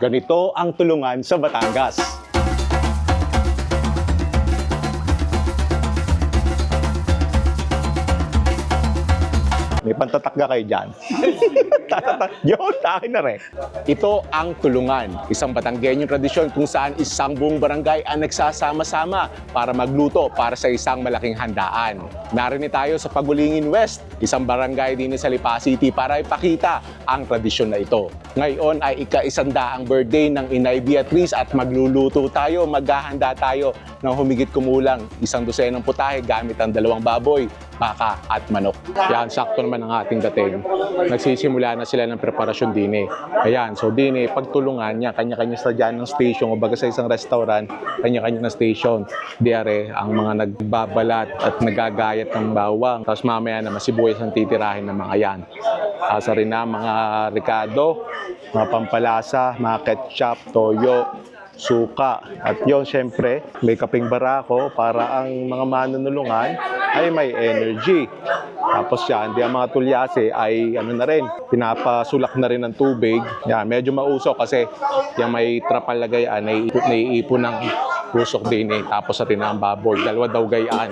Ganito ang tulungan sa Batangas. May pantatakga kayo dyan. Tatatak. Yun, akin na rin. Ito ang tulungan, isang Batanggenyong tradisyon kung saan isang buong barangay ang nagsasama-sama para magluto para sa isang malaking handaan. Narinig tayo sa Pagulingin West, isang barangay din sa Lipa City para ipakita ang tradisyon na ito. Ngayon ay ika-isandaang birthday ng Inay Beatrice at magluluto tayo, maghahanda tayo ng humigit kumulang isang dosenang putahe gamit ang dalawang baboy, baka at manok. Yan, sakto naman ang ating dating. Nagsisimula na sila ng preparasyon din eh. Ayan, so din eh, pagtulungan niya, kanya-kanya sa dyan ng station o baga sa isang restaurant, kanya-kanya na station. Diare, ang mga nagbabalat at nagagayat ng bawang. Tapos mamaya naman sibuyas ang titirahin ng mga yan. Asa rin na mga ricado, mga pampalasa, mga ketchup, toyo, suka. At yon syempre, may kaping barako para ang mga manunulungan ay may energy. Tapos yan, di ang mga tulyase ay ano na rin, pinapasulak na rin ng tubig. Yan, medyo mausok kasi yung may trapal na gayaan, naiipon, naiipon ng usok din eh. Tapos rin ang baboy, dalawa daw gayaan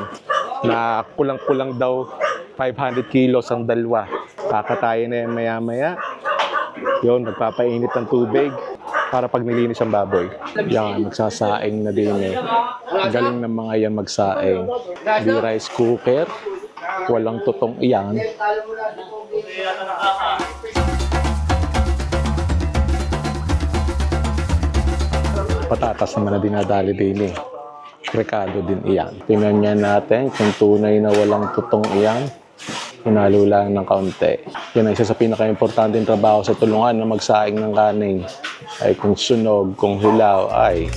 na kulang-kulang daw 500 kilos ang dalawa. Kakatayin na yan maya-maya. Yun, nagpapainit ng tubig para pag nilinis ang baboy. Yan, magsasaing na din eh. Galing ng mga yan magsaing. Di rice cooker, walang tutong iyan. Patatas naman na dinadali din eh. Rekado din iyan. Tingnan niya natin kung tunay na walang tutong iyan. Hinalo lang ng kaunti. Yan ang isa sa pinaka-importanting trabaho sa tulungan na magsaing ng kanin. Ay kung sunog, kung hilaw, ay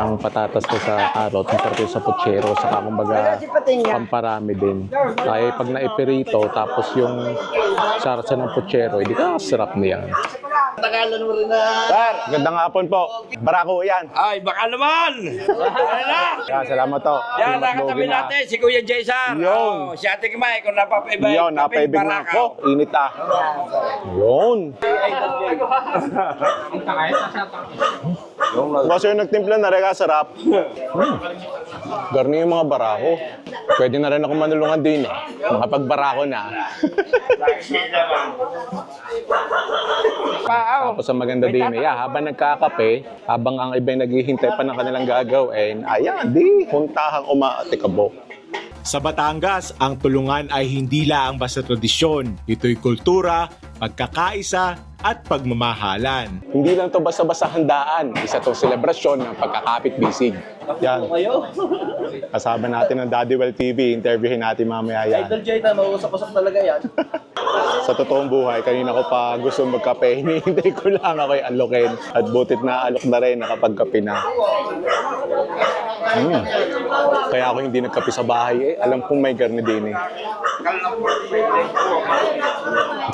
ang patatas ko sa karot, parte sa puchero, saka kumbaga pamparami din. Ay pag naipirito, tapos yung sarsa ng puchero, hindi ka sarap niyan. Tagalan mo rin na. Sir, gandang hapon po. Barako yan. Ay, baka naman! Ayan na! Yan, salamat to. Yan, nakatabi natin si Kuya Jason. Yun. Oh, si Ate Kimay, kung napapaibay. Yun, napaibig na ako. Init ah. Yun. Kasi yung nagtimpla na rega, sarap. Hmm. Garni yung mga barako. Pwede na rin ako manulungan din eh. Makapagbarako na. Tapos ang maganda din eh, habang nagkakape, habang ang iba'y naghihintay pa ng kanilang gagawin, ayan, di, puntahang umaatikabo. Sa Batangas, ang tulungan ay hindi lang basta tradisyon. Ito'y kultura, pagkakaisa, at pagmamahalan. Hindi lang to basta-basta handaan. Isa tong selebrasyon ng pagkakapit-bisig. Yan. Kasama natin ng Daddy Well TV. Interviewin natin mamaya yan. Idol Jay, mausap-usap talaga yan. Sa totoong buhay, kanina ko pa gusto magkape. Hinihintay ko lang ako alokin. At butit na alok na rin nakapagkape na. Hmm. Kaya ako hindi nagkape sa bahay eh. Alam kong may garni din eh.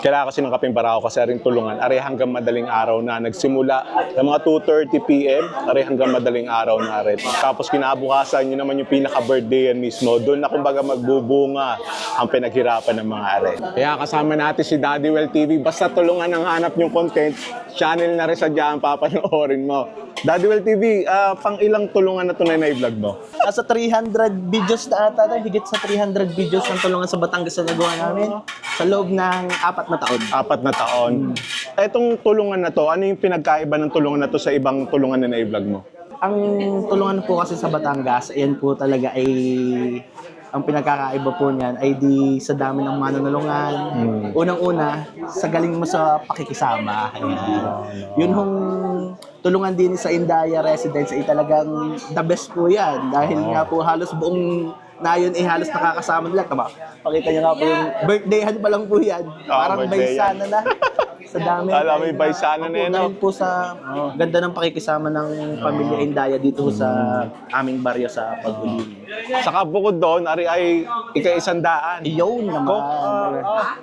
Kailangan kasi ng kapeng barako kasi rin tulungan. Are hanggang madaling araw na. Nagsimula ng mga 2.30 p.m. Are hanggang madaling araw na rin. Tapos kinabukasan, yun naman yung pinaka-birthday yan mismo. Doon na kumbaga magbubunga ang pinaghirapan ng mga are. Kaya kasama natin si Daddy Well TV. Basta tulungan ang hanap yung content, channel na rin sa dyan, papanoorin mo. Daddy Well TV, ah, pang ilang tulungan na tunay na i-vlog mo? Nasa 300 videos na ata, higit sa 300 videos ng tulungan sa Batangas na nagawa namin sa loob ng apat na taon. Apat na taon. Etong tulungan na to, ano yung pinagkaiba ng tulungan na to sa ibang tulungan na na-vlog mo? Ang tulungan po kasi sa Batangas, ayan po talaga ay ang pinagkakaiba po niyan ay di sa dami ng manunulungan. Unang-una, sa galing mo sa pakikisama. Ayan. Yun hong tulungan din sa Indaya Residence ay talagang the best po yan. Dahil nga po halos buong nayon ay halos nakakasama nila. Tama, pakita niyo nga po yung birthdayhan pa lang po yan. Parang birthday yan. baysana na. Sa dami. Alam mo yung baysana na yan, no? Dahil po sa ganda ng pakikisama ng pamilya Indaya dito ho sa aming baryo sa Pagulino. Saka bukod doon, ari ay ika-isandaan. Iyon naman.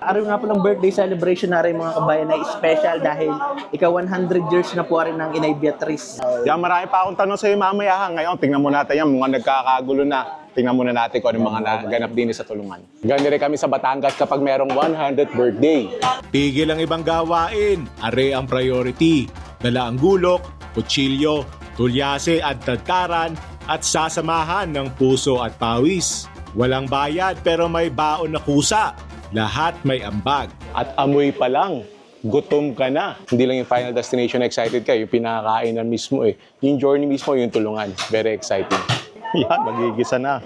Araw nga po ng birthday celebration na rin mga kabayan ay special dahil ika 100 years na po rin ng Inay Beatrice. Yan, marami pa akong tanong sa iyo mamaya ha. Ngayon, tingnan mo natin yan, mga nagkakagulo na. Tingnan muna natin kung ano mga naganap din sa tulungan. Gani rin kami sa Batangas kapag merong 100th birthday. Tigil ang ibang gawain, are ang priority. Dala ang gulok, kutsilyo, tulyase at tadtaran at sasamahan ng puso at pawis. Walang bayad pero may baon na kusa. Lahat may ambag. At amoy pa lang, gutom ka na. Hindi lang yung final destination na excited ka, yung pinakakain na mismo eh. Yung journey mismo, yung tulungan. Very exciting. Yan, magigisa na.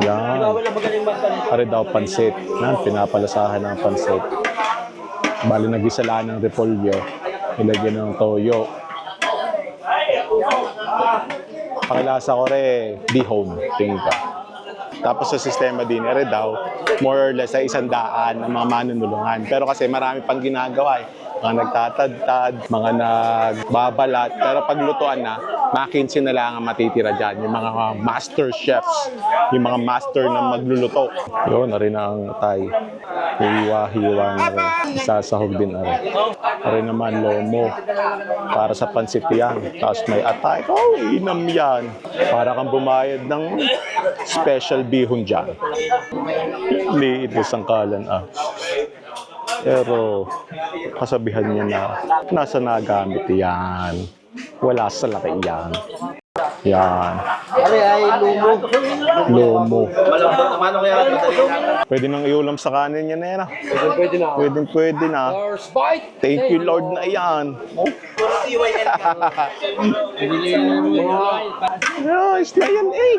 Yan. Pare daw pansit. Yan, pinapalasahan ng pansit. Bali nagisala ng repolyo. Ilagyan ng toyo. Pakilasa ko re, be home, tingin ka. Tapos sa sistema din, ere daw, more or less ay isang daan ng mga manunulungan. Pero kasi marami pang ginagawa eh. Mga nagtatadtad, mga nagbabalat. Pero pag lutuan na, makinsin na lang ang matitira dyan. Yung mga master chefs, yung mga master na magluluto. Yun, na rin ang tay. Hiwa-hiwa na rin. Sasahog din na rin. Rin naman lomo. Para sa pansit yan. Tapos may atay. Oh, inam yan. Para kang bumayad ng special bihon dyan. Liit yung sangkalan ah. Pero kasabihan niya na nasa nagamit yan. Wala sa laki yan. Yan. Pare ay lumo. Lomo. Malambot naman kaya. Pwede nang iulam sa kanin yan, Nena. Pwede na. Pwede, pwede na. Thank you, Lord, na yan. Oh. Nice na yan, eh.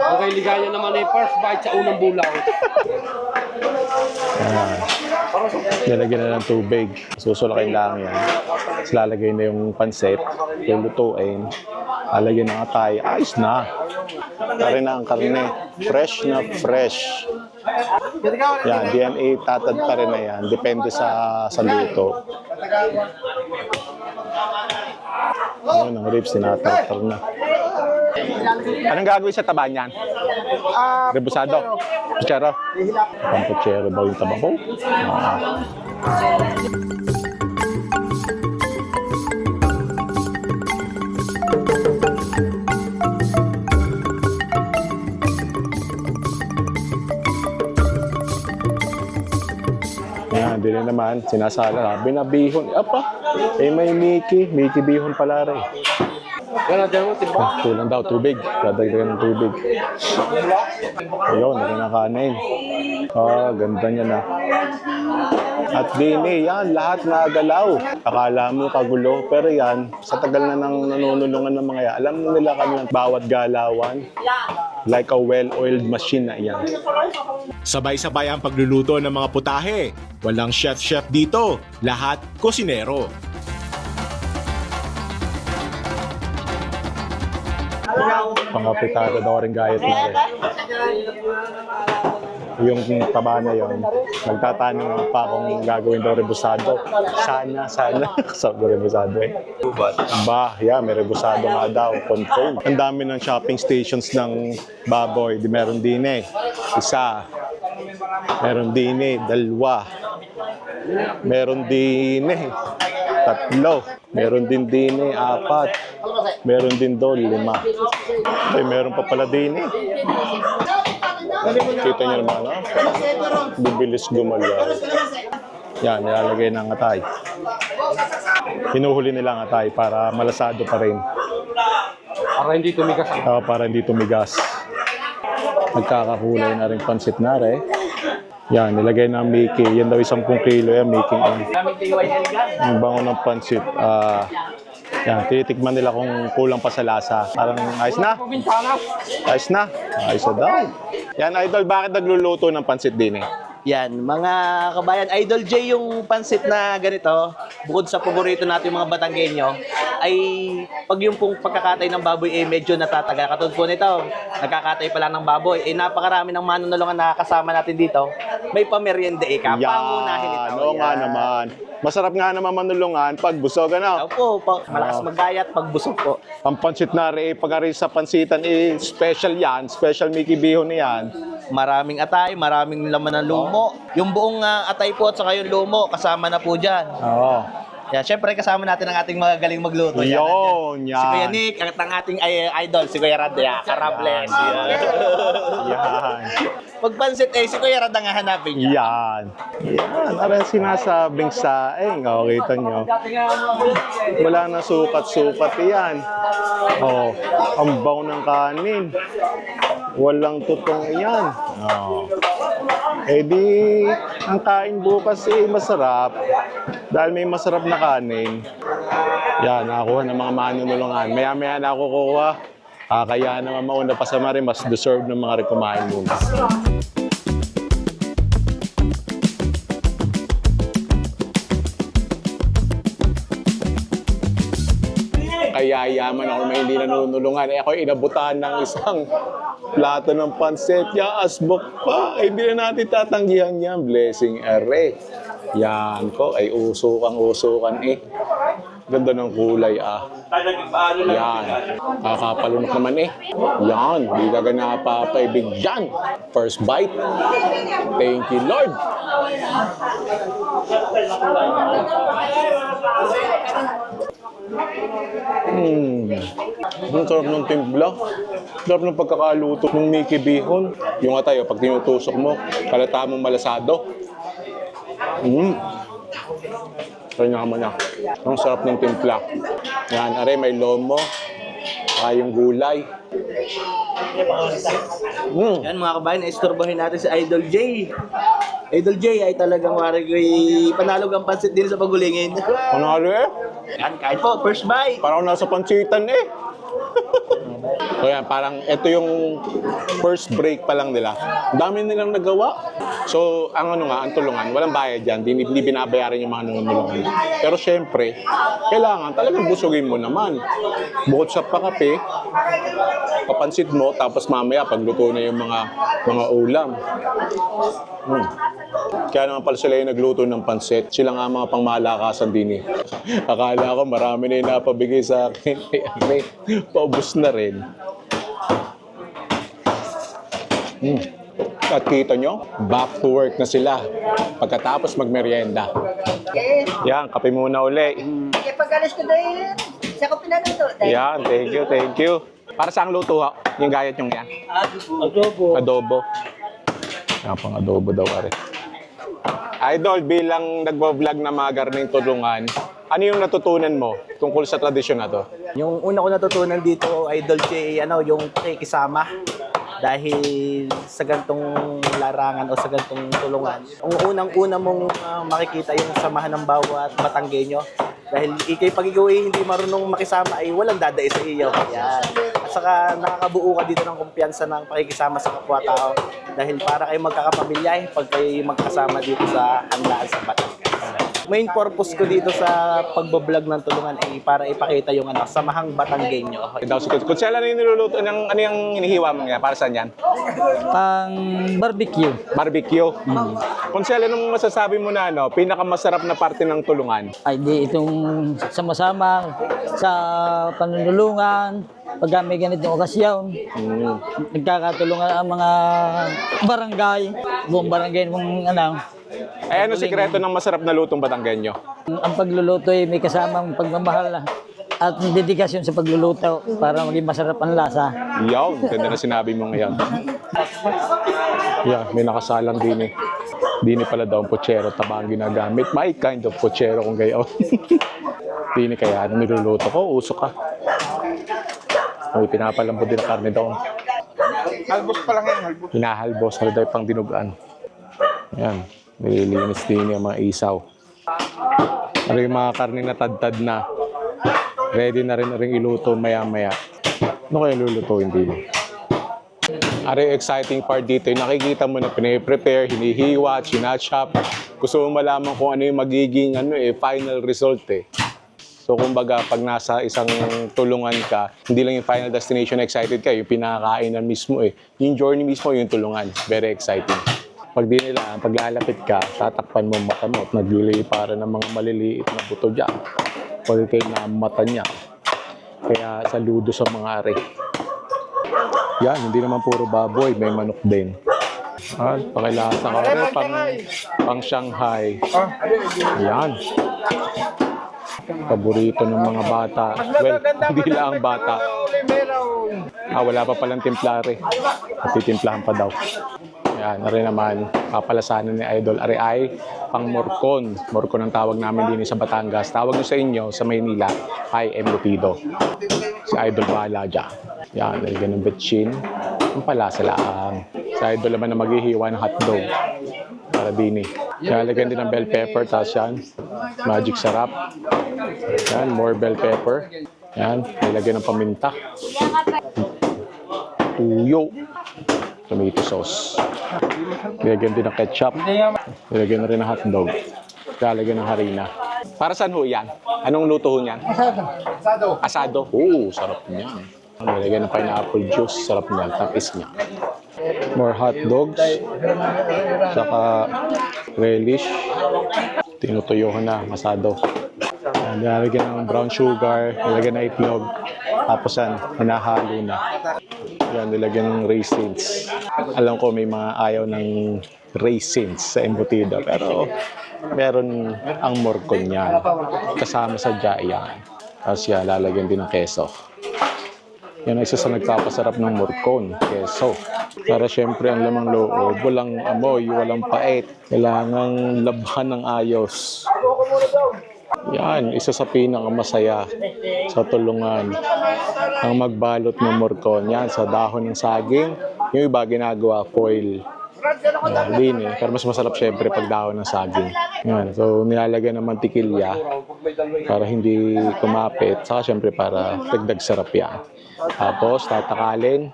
Okay, ligaya naman ay first bite sa unang bulaw. Yan. Nilagyan na ng tubig. Susulakin lang yan. Tapos lalagay na yung pansit. Lulutuin. Lalagyan ng atay. Ayos na. Kare na ang karne. Fresh na fresh. Yan, DNA tatad pa rin na yan. Depende sa sa luto. Ayun, ang ribs, tinatartar na. Anong gagawin sa taba niyan? Rebusado? Puchero? Ang puchero daw yung taba ko? Ah. Yan, din na naman, sinasala. Binabihon. Apa, eh may Mickey. Mickey bihon pala rin. Yan natin mo, timba. Ah, Kulang daw, tubig. Dadagdagan ng tubig. Ayun, nakinakanin. Ah, ganda niya na. At eh, yan, lahat nagalaw. Akala mo kagulo, pero yan, sa tagal na nang nanunulungan ng mga yan, alam na nila kami ng bawat galawan. Like a well-oiled machine na yan. Sabay-sabay ang pagluluto ng mga putahe. Walang chef-chef dito. Lahat kusinero. Pangapitado daw rin gayat na rin. Yung taba na yon, nagtatanong pa kung gagawin daw rebusado. Sana, sana. Sabi rebusado eh. Ba, yeah, may rebusado nga daw. Confirm. Ang dami ng shopping stations ng baboy. Di meron din eh. Isa. Meron din eh. Dalawa. Meron din eh. Tatlo. Meron din din eh. Apat. Meron din doon. Lima. Ay, meron pa pala din eh. Kita niyo naman, no? Bibilis gumalaw. Yan, nilalagay ng atay. Hinuhuli nila ang atay para malasado pa rin. Para hindi tumigas Ah, para hindi tumigas. Nagkakakulay na rin pansit na rin. Yan, nilagay ng Mickey. Yan daw isang kung kilo yan, Mickey. Ang bango ng pansit. Ah, yan, tinitikman nila kung kulang pa sa lasa. Parang ayos na. Ayos na. Ayos na daw. Yan, Idol, bakit nagluluto ng pansit din eh? Yan, mga kabayan, Idol J yung pansit na ganito, bukod sa paborito natin yung mga Batanggenyo, ay pag yung pong pagkakatay ng baboy eh medyo natataga. Katulad po nito, nagkakatay pa lang ng baboy, eh napakarami ng manunulungan na kasama natin dito. May pamerienda eh ka, pangunahin ito. oo nga Yan. naman. Masarap nga naman manulungan pag busog, ano? Opo, pa, malakas magayat pag busog po. Ang pansit na rin, pag rin sa pansitan, eh, special yan. Special Mickey Bihon yan. Maraming atay, maraming laman ng lumo. Yung buong ah, atay po at saka yung lumo, kasama na po dyan. Oo. Yan, syempre kasama natin ang ating mga galing magluto. Yan, Yun, nandiyan. Si Kuya yan. Nick, at ang ating ay, idol, si Kuya Rad, yeah, Karables. Yan. Pag pansit, eh, si Kuya Rad ang hahanapin niya. Yan. Yan. Yung sinasabing saing? O, kita nyo. Wala na sukat-sukat yan. Oh, ang baw ng kanin. Walang tutong yan. Oh. Eh di, ang kain bukas eh masarap. Dahil may masarap na kanin. Yan, nakakuha ng mga manunulungan. Maya-maya na ako kukuha. Ah, kaya naman mauna pa sa mari, mas deserve ng mga rin kumain muna. Kaya yaman ako may hindi nanunulungan. Eh ako inabutan ng isang plato ng pansit. Ya, asbok pa. Ay, hindi na natin tatanggihan yan. Blessing ere. Yan ko, ay usukan-usukan eh. Ganda ng kulay ah. Yan. Kakapalunok naman eh. Yan. Di ka ganapa paibig dyan. First bite. Thank you, Lord. Hmm. Ang sarap ng timpla. Sarap ng pagkakaluto ng Mickey Bihon. Yung oh, pag tinutusok mo, kalata mong malasado. Hmm. Kanya mo na. Ang sarap ng timpla. Yan, are, may lomo. Saka yung gulay. Hmm. Yan mga kabayan, istorbohin natin si Idol J. Idol J ay talagang wari panalog ang pansit din sa pagulingin. Panalo eh. Yan, kain po, first bite. Parang nasa pansitan eh. Yan, parang ito yung first break pa lang nila. Dami nilang nagawa. So, ang ano nga, ang tulungan, walang bayad yan. Hindi, hindi binabayaran yung mga nangungulungan. Pero syempre, kailangan talagang busugin mo naman. Bukod sa pakape, papansit mo, tapos mamaya pagluto na yung mga mga ulam. Hmm. Kaya naman pala sila yung nagluto ng pansit. Sila nga mga pangmalakasan din eh. Akala ko marami na yung napabigay sa akin. Paubos na rin. Hmm. At kita nyo, back to work na sila. Pagkatapos magmerienda. Yan, kape muna uli. Kaya pag-alis ko dahil, siya ko pinaluto. Dahil Yan, thank you, thank you. Para sa ang luto ha? Yung gayat yung yan? Adobo. Adobo. Yan pang adobo daw, are. Idol, bilang nagbablog na mga garning tulungan, ano yung natutunan mo tungkol sa tradisyon na to? Yung una ko natutunan dito, Idol J, ano, yung pakikisama. Dahil sa gantong larangan o sa gantong tulungan, ang unang-una mong ah, makikita yung samahan ng bawat Batanggenyo. Dahil ikay pag hindi marunong makisama ay walang dadae sa iyo. Yan. At saka nakakabuo ka dito ng kumpiyansa ng pakikisama sa kapwa-tao. Dahil para kayo magkakapamilya eh, pag kayo magkasama dito sa handaan sa Batangas. Main purpose ko dito sa pagbablog ng tulungan ay para ipakita yung ano, samahang Batanggenyo. Daw si Kung sila na yung niluluto, ng, ano yung hinihiwa mo nga? Para saan yan? pang barbecue. Barbecue. Kung sila nung masasabi mo na ano, pinakamasarap na parte ng tulungan. Ay di itong sama-sama sa panunulungan, pag may ganitong okasyon, Mm. nagkakatulungan ang mga barangay, buong barangay ng ano, Eh, ano sikreto ng masarap na lutong Batanggenyo? ang pagluluto ay may kasamang pagmamahal na at dedikasyon sa pagluluto para maging masarap ang lasa. Yaw, ganda na sinabi mo ngayon. Yeah, may nakasalang din eh. Dini pala daw ang pochero, taba ang ginagamit. My kind of pochero kung gayon. Dini kaya, nung niluluto ko, usok ka. May pinapalambot din ang karne daw. Halbos pa lang yan, halbos. Hinahalbos, halbos daw pang dinugaan. Yan, nililinis din yung mga isaw. Ano yung mga karne na tad-tad na. Ready na rin rin iluto maya-maya. Ano kaya lulutuin din? Ari exciting part dito, yung nakikita mo na pine-prepare, hinihiwa, chinachop. Gusto mo malaman kung ano yung magiging ano eh, final result eh. So kumbaga, pag nasa isang tulungan ka, hindi lang yung final destination excited ka, yung pinakakain na mismo eh. Yung journey mismo, yung tulungan. Very exciting. Pag di nila, pag lalapit ka, tatakpan mo ang mata mo at naglili para ng mga maliliit na buto dyan. Pag kayo na ang mata niya. Kaya saludo sa mga ari. Yan, hindi naman puro baboy, may manok din. Ah, pakilasa ka rin. Pang, pang Shanghai. Yan. Paborito ng mga bata. Well, hindi lang bata. Ah, wala pa palang timplare. Titimplahan pa daw. Yan, na rin naman, papalasanan ni Idol Ari ay pang Morcon. Morcon ang tawag namin din sa Batangas. Tawag nyo sa inyo, sa Maynila, ay embutido. Si Idol bahala dyan. Yan, nalagyan ng betchin. Ang palasa lang. Si Idol naman na maghihiwa ng hotdog. Para din eh. Kaya lagyan din ng bell pepper, tapos yan. Magic sarap. Yan, more bell pepper. Yan, nilagyan ng paminta. Tuyo. Tomato sauce. Nilagyan din ng ketchup. Nilagyan na rin ng hotdog. Lalagyan ng harina. Para saan ho yan? Anong luto ho niyan? Asado. Asado? Oo, sarap niyan. Nilagyan ng pineapple juice. Sarap niyan. Tapis niya. More hot dogs. Saka relish. Tinutuyohan na. Masado. Yan, Nilagyan ng brown sugar. Nilagyan ng itlog. Tapos yan, hinahalo na. Yan, nilagyan ng raisins. Alam ko may mga ayaw ng raisins sa embutido. Pero meron ang morcon niyan. Kasama sa jayan. Tapos yan, lalagyan din ng keso. Yan ang isa sa nagpapasarap ng morcon, keso. Para syempre ang lamang loob, walang amoy, walang pait. Kailangang labhan ng ayos. Yan, isa sa pinakamasaya sa tulungan ang magbalot ng morcon. Yan, sa dahon ng saging. Yung iba ginagawa foil. Uh, din eh. Pero mas masarap syempre pag dahon ng saging. Yan, so nilalagyan ng mantikilya para hindi kumapit. Saka syempre para dagdag sarap yan. Tapos tatakalin.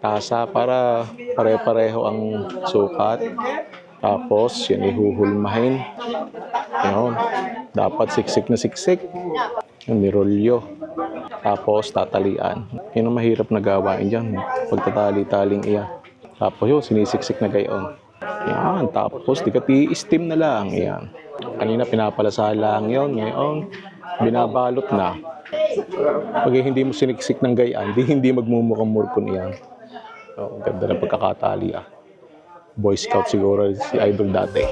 Tasa para pare-pareho ang sukat. Tapos, yan ihuhulmahin. Yun. Dapat siksik na siksik. Yung nirolyo. Tapos, tatalian. Yun ang mahirap na gawain dyan. Pagtatali-taling iya. Tapos yun, sinisiksik na gayon. Yan. Tapos, di ka steam na lang. Yan. Kanina pinapalasa lang yun. Ngayon, binabalot na. Pag hindi mo siniksik ng gayaan, di hindi magmumukhang murkon iyan. Ang ganda ng pagkakatali ah. Boy Scout siguro si Idol dati.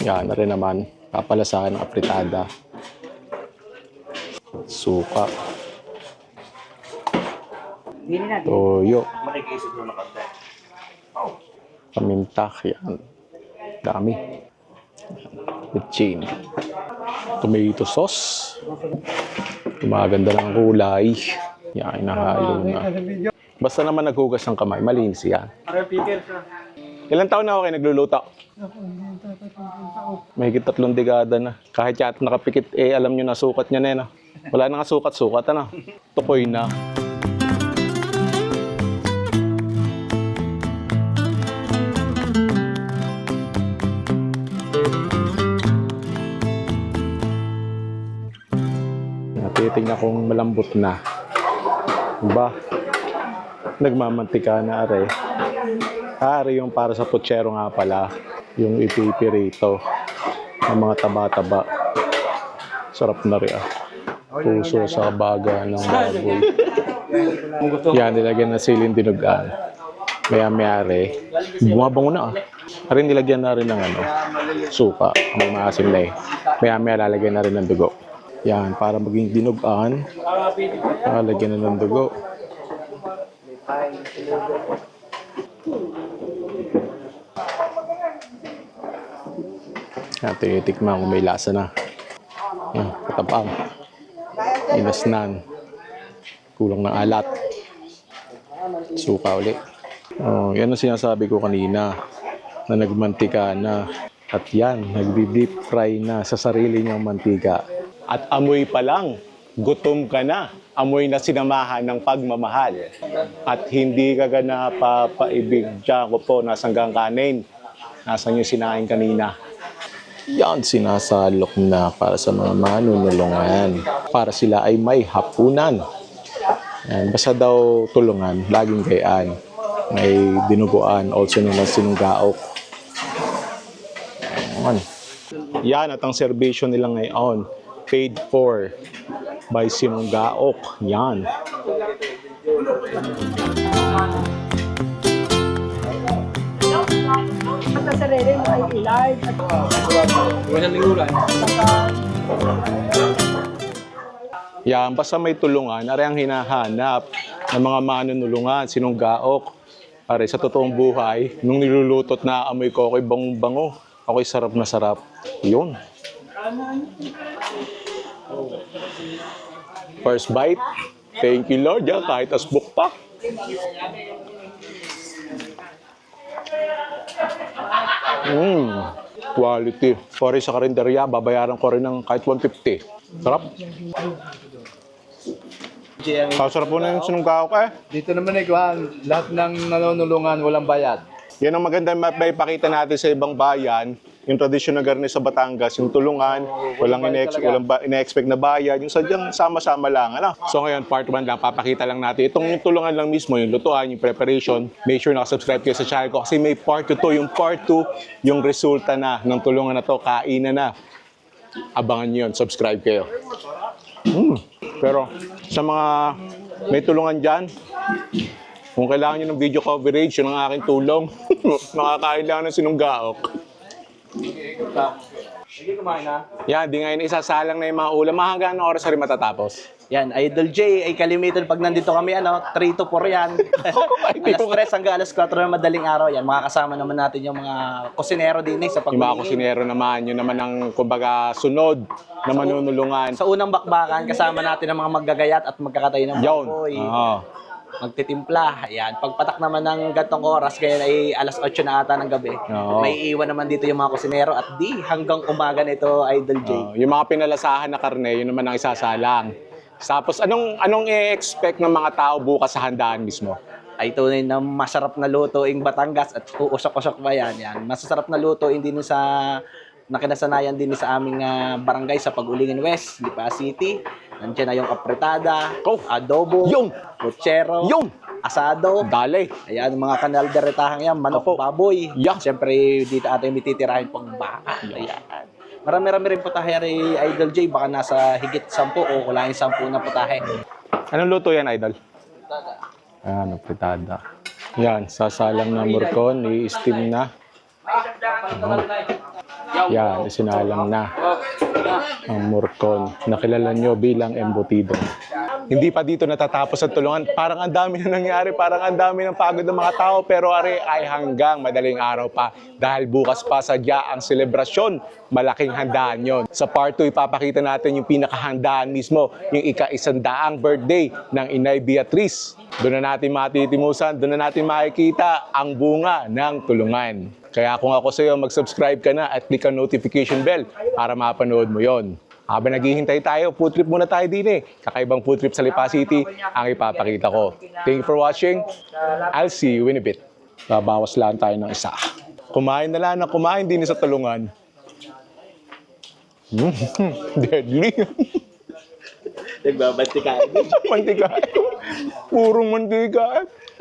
Yan na rin naman. Papalasahan ng apritada. Suka. Toyo. Paminta. Yan. Dami. Bitchin. Tomato sauce. Gumaganda ng kulay. Yan, inahalo na. Basta naman naghugas ng kamay, malinis yan. Ilan taon na ako kayo nagluluto? Mahigit tatlong dekada na. Kahit yat nakapikit, eh alam nyo na sukat niya na eh, no? Wala na nga sukat-sukat, ano? Tukoy na. Titingnan kong malambot na. Ba? Nagmamantika na are. Ah, yung para sa putsero nga pala. Yung ipipirito. Ng mga taba-taba. Sarap na rin ah. Puso sa baga ng baboy. Yan, nilagyan na siling dinugan. Maya maya are. Bumabango na ah. Arin nilagyan na rin ng ano, suka. May maasim na eh. Maya maya lalagyan na rin ng dugo. Yan, para maging dinugan, lalagyan na ng dugo. Yan, tinitikman kung may lasa na. Yan, katapang. Inasnan. Kulang ng alat. Suka ulit. Oh, yan ang sinasabi ko kanina na nagmantika na. At yan, nagdi-deep fry na sa sarili niyang mantika. At amoy pa lang, gutom ka na. Amoy na sinamahan ng pagmamahal. At hindi ka ka napapaibig dyan ko po, nasang gang kanin. Nasaan yung sinain kanina. Yan, sinasalok na para sa mga manunulungan. Para sila ay may hapunan. Yan, basta daw tulungan, laging gayaan. May dinuguan, also as sinunggaok. Yan. At ang serbisyo nila ngayon. Paid for by Sinunggaok. Yan. At sa sarili. Yan, basta may tulungan, ari ang hinahanap ng mga manunulungan, sinunggaok. Pare, sa totoong buhay, nung nilulutot na amoy ko, ako'y bangong-bango. Ako'y sarap na sarap. Yun. First bite. Thank you, Lord. Yan, kahit asbuk pa. Mmm. Quality. Sorry sa karinderya, babayaran ko rin ng kahit 150. Sarap. Kasarap po na yung sinunggaok eh. Dito naman eh, lahat ng nanonulungan walang bayad. Yan ang maganda na maipakita natin sa ibang bayan, yung tradisyon ng garni sa Batangas, yung tulungan, walang, ine walang ba- ine-expect na bayad, yung sadyang sama-sama lang. Ano? So ngayon, part 1 lang, papakita lang natin. Itong yung tulungan lang mismo, yung lutuan, yung preparation, make sure nakasubscribe kayo sa channel ko kasi may part 2 to. Yung part 2, yung resulta na ng tulungan na to, kainan na. Abangan nyo yun, subscribe kayo. Mm. Pero sa mga may tulungan dyan, kung kailangan nyo ng video coverage, yun ang aking tulong. Makakain lang ng sinunggaok. Sige, kumain na. Yan, di ngayon isasalang na yung mga ulam. Mga hanggang anong oras rin matatapos? Yan, Idol J, ay kalimitan pag nandito kami, ano, 3 to 4 yan. alas 3 hanggang alas 4 na madaling araw yan. Makakasama naman natin yung mga kusinero din eh, sa Yung mga kusinero naman, yun naman ang kumbaga sunod na manunulungan. Sa unang bakbakan, kasama natin ang mga maggagayat at magkakatay ng Yun. baboy. Oo. Magtitimpla. Ayan. Pagpatak naman ng gantong oras, kaya ay alas 8 na ata ng gabi. Oo. May iwan naman dito yung mga kusinero at di hanggang umaga nito, Idol J. Oo. yung mga pinalasahan na karne, yun naman ang isasalang. Tapos anong anong i-expect ng mga tao bukas sa handaan mismo? ay tunay na masarap na lutuing Batangas at uusok-usok ba yan? yan. Masasarap na lutuin din sa nakinasanayan din sa aming ah, barangay sa Pag-Ulingin West, Lipa City. Nandiyan na yung apretada, Oh! adobo, Yung! puchero, Yung! asado. Dali. Ayan, mga kanalderetahang yan, manok, Opo. baboy. Yeah. Siyempre, dito ating may titirahin pang baka. Ayan. Marami-rami rin putahe rin, Idol J. Baka nasa higit 10 o kulangin 10 na putahe. Anong luto yan, Idol? Ano, fritada. Yan, sasalang na murkon, i-steam na. Yan, isinalang na ang murkon. Nakilala nyo bilang embutido. Hindi pa dito natatapos ang tulungan. Parang ang dami na nangyari, parang ang dami ng pagod ng mga tao. Pero are ay hanggang madaling araw pa. Dahil bukas pa sadya ang selebrasyon. Malaking handaan yon. Sa part 2, ipapakita natin yung pinakahandaan mismo. Yung ika-isandaang birthday ng Inay Beatriz. Doon na natin matitimusan, doon na natin makikita ang bunga ng tulungan. Kaya kung ako sa iyo, mag-subscribe ka na at click ang notification bell para mapanood mo yon. Habang naghihintay tayo, food trip muna tayo din eh. Kakaibang food trip sa Lipa City ang ipapakita ko. Thank you for watching. I'll see you in a bit. Babawas lang tayo ng isa. Kumain na lang na kumain din sa tulungan. Deadly. Nagbabanti ka. mantika. Purong mantika.